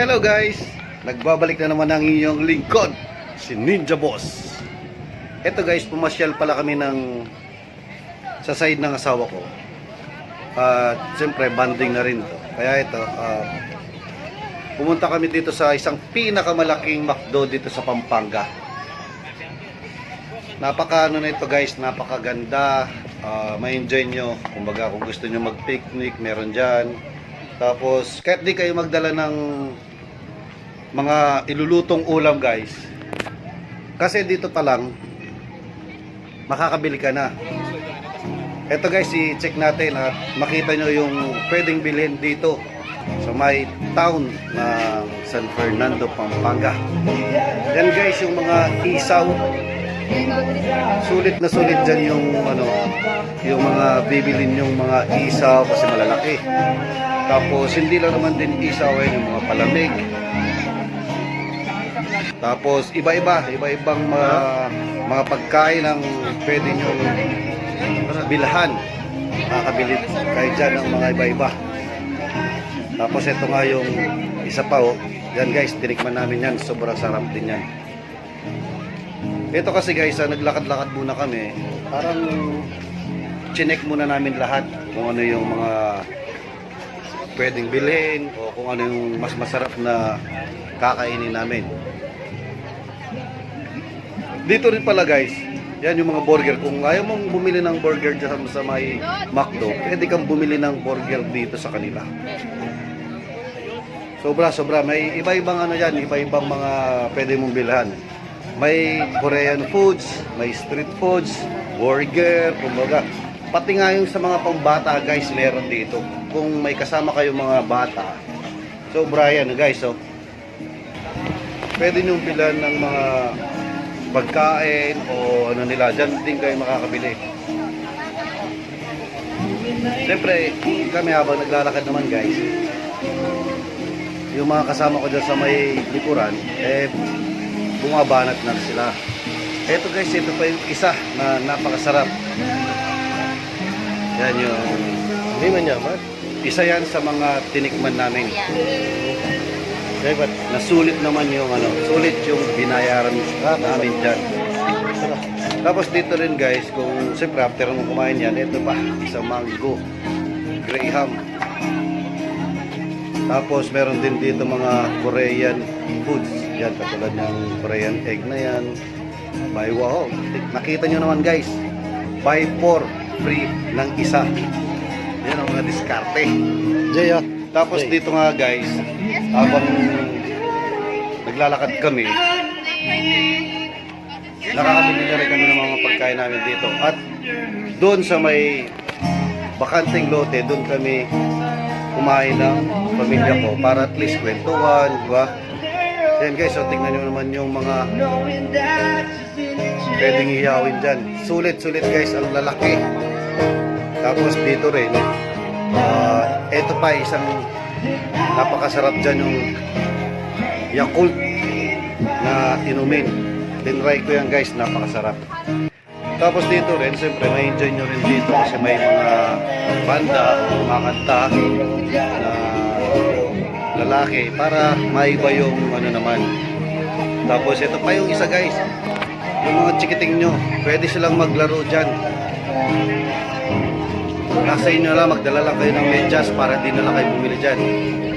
Hello guys! Nagbabalik na naman ang inyong lingkod, si Ninja Boss. Ito guys, pumasyal pala kami ng sa side ng asawa ko. At siyempre, banding na rin to. Kaya ito, ah, pumunta kami dito sa isang pinakamalaking McDo dito sa Pampanga. Napaka ano na ito guys, napakaganda. Ah, may enjoy nyo. Kumbaga kung gusto nyo mag-picnic, meron dyan. Tapos kahit di kayo magdala ng mga ilulutong ulam guys. Kasi dito pa lang, makakabili ka na. Ito guys, i-check natin at makita nyo yung pwedeng bilhin dito sa may town ng San Fernando, Pampanga. Yan guys, yung mga isaw. Sulit na sulit dyan yung ano, yung mga bibilin yung mga isaw kasi malalaki. Tapos hindi lang naman din isaw eh, yung mga palamig. Tapos iba-iba, iba-ibang mga, mga pagkain ang pwede nyo bilhan. Makakabili kayo dyan ng mga iba-iba. Tapos ito nga yung isa pa oh. Yan guys, tinikman namin yan. Sobrang sarap din yan. Ito kasi guys, ah, naglakad-lakad muna kami. Parang chinek muna namin lahat kung ano yung mga pwedeng bilhin o kung ano yung mas masarap na kakainin namin. Dito rin pala guys, yan yung mga burger. Kung ayaw mong bumili ng burger dyan sa may McDo, pwede kang bumili ng burger dito sa kanila. Sobra, sobra. May iba-ibang ano yan, iba-ibang mga pwede mong bilhan. May Korean foods, may street foods, burger, kumbaga. Pati nga yung sa mga pambata guys, meron dito. Kung may kasama kayo mga bata, sobra yan guys. So, pwede nyo bilhan ng mga pagkain o ano nila. Diyan din kayo makakabili. Siyempre, kami habang naglalakad naman guys, yung mga kasama ko dyan sa may likuran, eh, bumabanat na sila. Eto guys, ito pa yung isa na napakasarap. Yan yung, Hindi man yaman. isa yan sa mga tinikman namin. Okay, but nasulit naman yung ano, sulit yung binayaran namin dyan. Tapos dito rin guys, kung siyempre after mo kumain yan, ito pa, isang mango, graham. Tapos meron din dito mga Korean foods. Yan, katulad ng Korean egg na yan. Buy wow. Nakita nyo naman guys, buy four, free ng isa. Yan ang mga diskarte. Jay ah. Tapos Okay. dito nga guys, habang naglalakad kami, nakakabili na rin kami ng mga pagkain namin dito. At doon sa may bakanting lote, doon kami kumain ng pamilya ko para at least kwentuhan, di ba? Yan guys, so tingnan nyo naman yung mga pwedeng ihawin dyan. Sulit, sulit guys, ang lalaki. Tapos dito rin, ah, ito pa isang napakasarap dyan yung Yakult na inumin. Tinry ko yan guys, napakasarap. Tapos dito rin, siyempre may enjoy nyo rin dito kasi may mga banda o kumakanta na lalaki para maiba yung ano naman. Tapos ito pa yung isa guys, yung mga chikiting nyo, pwede silang maglaro dyan. Nasa inyo lang, magdala lang kayo ng medyas para di na lang kayo bumili dyan.